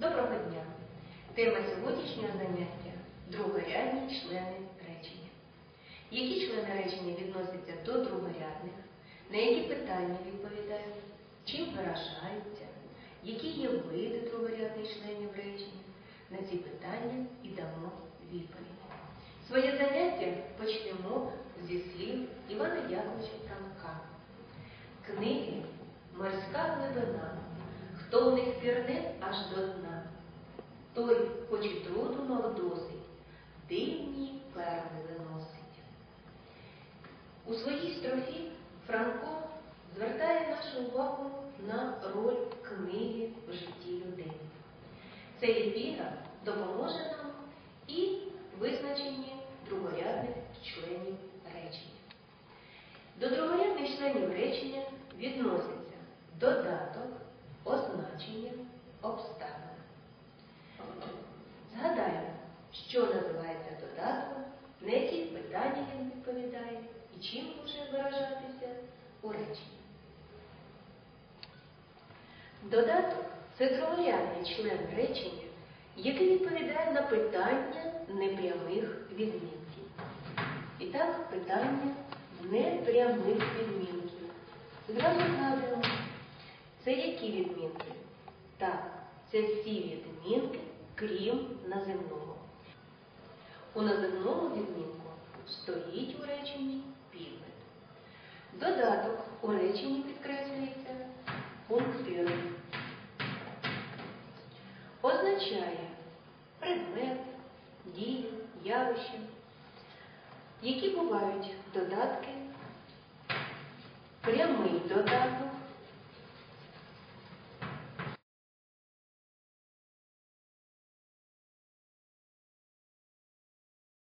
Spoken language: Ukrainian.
Доброго дня! Тема сьогоднішнього заняття другорядні члени речення. Які члени речення відносяться до другорядних, на які питання відповідають, чим виражаються, які є види другорядних членів речення? На ці питання і дамо відповідь. Своє заняття почнемо зі слів Івана Яковлевича Франка. Книги Морська глибина. Хто в них пірне аж до дна, той, хоч і труду мав досить, дивні перли виносить. У своїй строфі Франко звертає нашу увагу на роль книги в житті людини. Цей епіграф допоможе нам і визначенні другорядних членів речення. До другорядних членів речення відноситься додаток, означення, обставини. Згадаємо, що називається додатком, на які питання він відповідає і чим може виражатися у реченні. Додаток це другорядний член речення, який відповідає на питання непрямих відмінків. І так, питання непрямих відмінків. Зразу згадуємо, це які відмінки? Так, це всі відмінки, крім наземного. У наземному відмінку стоїть у реченні підмет. Додаток у реченні підкреслюється пунктиром. Означає предмет, дію, явище, які бувають додатки, прямий додаток